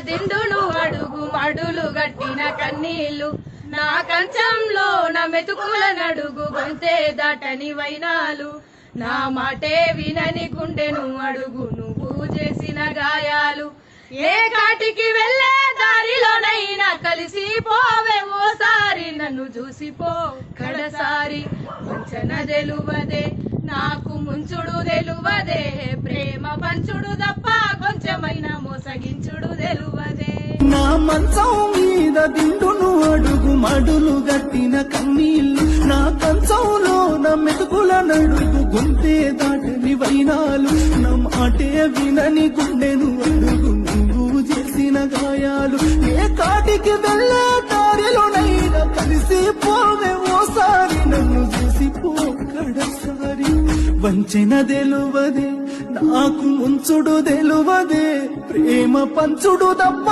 దిండును అడుగు మడులు గట్టిన కన్నీళ్ళు నా కంచంలో నా మెతుకుల నడుగు గొంతే దాటని వైనాలు. నా మాటే వినని గుండెను అడుగు నువ్వు చేసిన గాయాలు. ఏ కాటికి వెళ్ళే దారిలోనైనా కలిసి పోవే ఓసారి. నన్ను చూసిపో కడసారి వంచన తెలువదే. నాకు ముంచుడు తెలువదే. ప్రేమ పంచుడు తప్ప కొంచెమైన మోసగించుడు నా మంచం మీద దిండును అడుగు మడులు గట్టిన కన్నీళ్ళు. నా కంచంలో నా మెతుకుల నడుగు గుంతే దాటని వైనాలు. నా మాటే వినని గుండెను అడుగు నువ్వు చేసిన గాయాలు. ఏ కాటికి వెళ్ళే దారిలోనైనా కలిసి పోవే ఓసారి నన్ను చూసి పోకడసారి వంచిన తెలువదే నాకు ముంచుడు తెలువదే ప్రేమ పంచుడు తప్ప